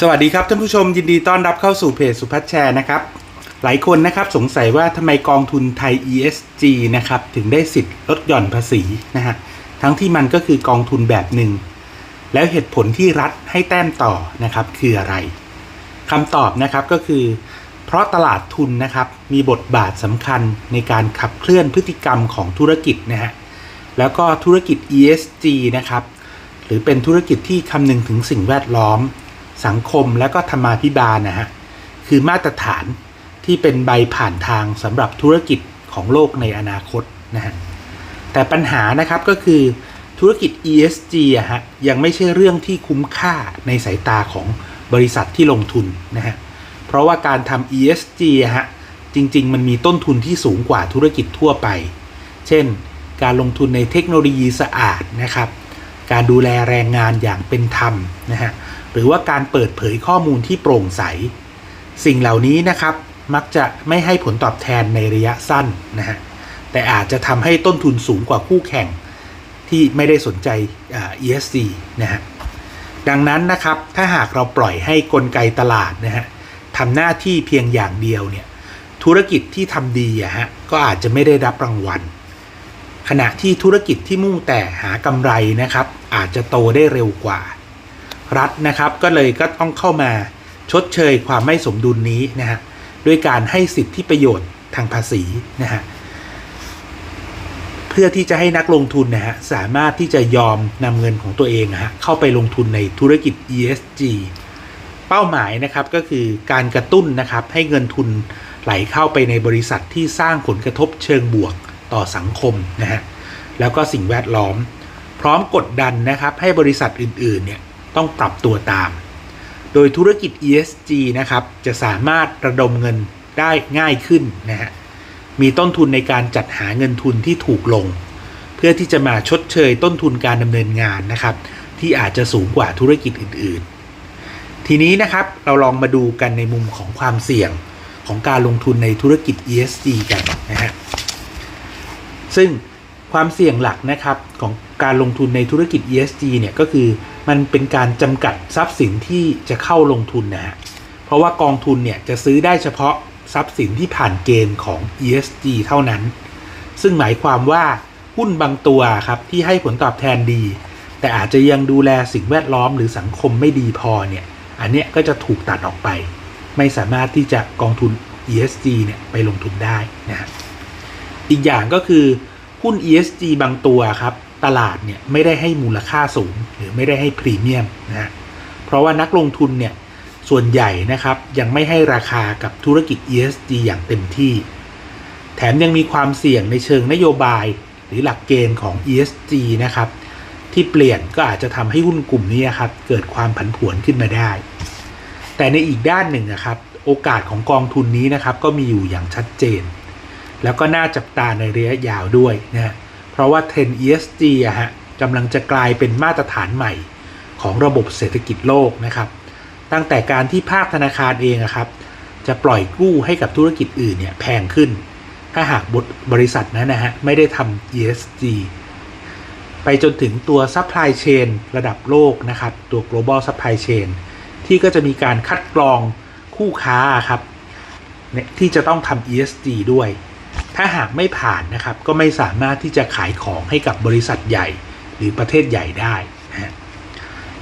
สวัสดีครับท่านผู้ชมยินดีต้อนรับเข้าสู่เพจสุพัฒน์แชร์นะครับ หลายคนนะครับสงสัยว่าทำไมกองทุนไทย ESG นะครับถึงได้สิทธิ์ลดหย่อนภาษีนะฮะทั้งที่มันก็คือกองทุนแบบหนึ่ง แล้วเหตุผลที่รัฐให้แต้มต่อนะครับคืออะไรคำตอบนะครับก็คือ เพราะตลาดทุนนะครับมีบทบาทสำคัญในการขับเคลื่อนพฤติกรรมของธุรกิจนะฮะแล้วก็ธุรกิจ ESG นะครับหรือเป็นธุรกิจที่คำนึงถึงสิ่งแวดล้อม สังคมและก็ธรรมาภิบาลนะฮะคือมาตรฐานที่เป็นใบผ่านทางสำหรับธุรกิจของโลกในอนาคตนะฮะแต่ปัญหานะครับก็คือธุรกิจ ESG อะฮะยังไม่ใช่เรื่องที่คุ้มค่าในสายตาของบริษัทที่ลงทุนนะฮะเพราะว่าการทำ ESG อะฮะจริง ๆ มันมีต้นทุนที่สูงกว่าธุรกิจทั่วไป เช่น การลงทุนในเทคโนโลยีสะอาดนะครับ การดูแลแรงงานอย่างเป็นธรรมนะฮะหรือว่าการเปิดเผยข้อมูลที่โปร่งใส สิ่งเหล่านี้นะครับมักจะไม่ให้ผลตอบแทนในระยะสั้นนะฮะแต่อาจจะทำให้ต้นทุนสูงกว่าคู่แข่งที่ไม่ได้สนใจอา ESG นะฮะดังนั้นนะครับถ้าหากเราปล่อยให้กลไกตลาดนะฮะทำหน้าที่เพียงอย่างเดียวเนี่ยธุรกิจที่ทำดีอะฮะก็อาจจะไม่ได้รับรางวัล ขณะที่ธุรกิจที่มุ่งแต่หากำไรนะครับ อาจจะโตได้เร็วกว่า รัฐนะครับก็เลยก็ต้องเข้ามาชดเชยความไม่สมดุลนี้นะฮะด้วยการให้สิทธิประโยชน์ทางภาษีนะฮะเพื่อที่จะให้นักลงทุนนะฮะสามารถที่จะยอมนำเงินของตัวเองนะฮะเข้าไปลงทุนในธุรกิจ ESG เป้าหมายนะครับก็คือการกระตุ้นนะครับให้เงินทุนไหลเข้าไปในบริษัทที่สร้างผลกระทบเชิงบวก ต่อสังคมนะฮะแล้วก็สิ่งแวดล้อม พร้อมกดดันนะครับให้บริษัทอื่นๆเนี่ยต้องปรับตัวตาม โดยธุรกิจ ESG นะครับจะสามารถระดมเงินได้ง่ายขึ้นนะฮะมีต้นทุนในการจัดหาเงินทุนที่ถูกลง เพื่อที่จะมาชดเชยต้นทุนการดำเนินงานนะครับ ที่อาจจะสูงกว่าธุรกิจอื่นๆ ทีนี้นะครับเราลองมาดูกันในมุมของความเสี่ยงของการลงทุนในธุรกิจ ESG กันนะฮะ ซึ่งความเสี่ยงหลักนะครับของการลงทุนในธุรกิจ ESG เนี่ยก็คือมันเป็นการจำกัดทรัพย์สินที่จะเข้าลงทุนนะฮะ เพราะว่ากองทุนเนี่ยจะซื้อได้เฉพาะทรัพย์สินที่ผ่านเกณฑ์ของ ESG เท่านั้น ซึ่งหมายความว่าหุ้นบางตัวครับที่ให้ผลตอบแทนดี แต่อาจจะยังดูแลสิ่งแวดล้อมหรือสังคมไม่ดีพอเนี่ย อันเนี้ยก็จะถูกตัดออกไป ไม่สามารถที่จะกองทุน ESG เนี่ยไปลงทุนได้นะฮะ อีกอย่างก็คือหุ้น ESG บางตัวครับตลาดเนี่ยไม่ได้ให้มูลค่าสูง หรือไม่ได้ให้พรีเมียมนะเพราะว่านักลงทุนเนี่ยส่วนใหญ่นะครับยังไม่ให้ราคากับธุรกิจ ESG อย่างเต็มที่ แถมยังมีความเสี่ยงในเชิงนโยบายหรือหลักเกณฑ์ของ ESG นะครับที่เปลี่ยนก็อาจจะทำให้หุ้นกลุ่มนี้ครับเกิดความผันผวนขึ้นมาได้ แต่ในอีกด้านหนึ่งนะครับโอกาสของกองทุนนี้นะครับก็มีอยู่อย่างชัดเจน แล้วก็น่าจับตาในระยะยาวด้วยนะเพราะว่าเทรน ESG อะฮะกำลังจะกลายเป็นมาตรฐานใหม่ของระบบเศรษฐกิจโลกนะครับ ตั้งแต่การที่ภาคธนาคารเองอะครับ จะปล่อยกู้ให้กับธุรกิจอื่นเนี่ยแพงขึ้น ถ้าหากบริษัทนั้นนะฮะไม่ได้ทำ ESG ไปจนถึงตัว supply chain ระดับโลกนะครับ ตัว global supply chain ที่ก็จะมีการคัดกรองคู่ค้าครับที่จะต้องทำ ESG ด้วย ถ้าหากไม่ผ่านนะครับก็ไม่สามารถที่จะขายของให้กับบริษัทใหญ่ หรือประเทศใหญ่ได้นะ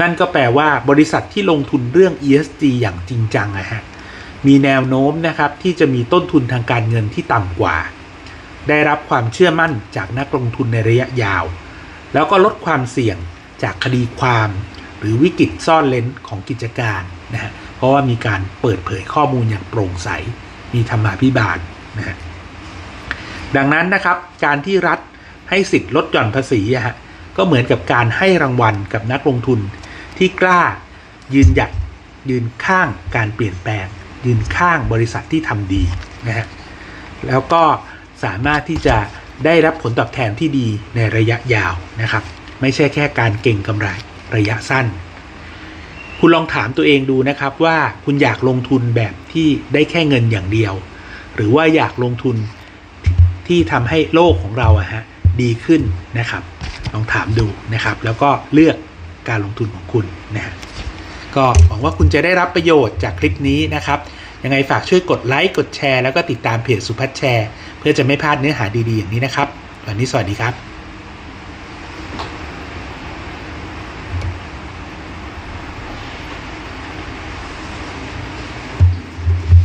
นั่นก็แปลว่าบริษัทที่ลงทุนเรื่อง ESG อย่างจริงจังนะฮะมีแนวโน้มนะครับที่จะมีต้นทุนทางการเงินที่ต่ำกว่า ได้รับความเชื่อมั่นจากนักลงทุนในระยะยาว แล้วก็ลดความเสี่ยงจากคดีความ หรือวิกฤตซ่อนเลนของกิจการนะฮะเพราะว่ามีการเปิดเผยข้อมูลอย่างโปร่งใส มีธรรมาภิบาลนะฮะ ดังนั้นนะครับการที่รัฐให้สิทธิ์ลดหย่อนภาษีฮะก็เหมือนกับการให้รางวัลกับนักลงทุนที่กล้ายืนหยัดยืนข้างการเปลี่ยนแปลง ยืนข้างบริษัทที่ทำดีนะฮะแล้วก็สามารถที่จะได้รับผลตอบแทนที่ดีในระยะยาวนะครับ ไม่ใช่แค่การเก่งกำไรระยะสั้น คุณลองถามตัวเองดูนะครับว่าคุณอยากลงทุนแบบที่ได้แค่เงินอย่างเดียว หรือว่าอยากลงทุน ที่ทำให้โลกของเราอะฮะดีขึ้นนะครับ ลองถามดูนะครับ แล้วก็เลือกการลงทุนของคุณนะฮะก็หวังว่าคุณจะได้รับประโยชน์จากคลิปนี้นะครับ ยังไงฝากช่วยกดไลค์กดแชร์แล้วก็ติดตามเพจสุพัฒน์แชร์ เพื่อจะไม่พลาดเนื้อหาดีๆอย่างนี้นะครับ วันนี้สวัสดีครับ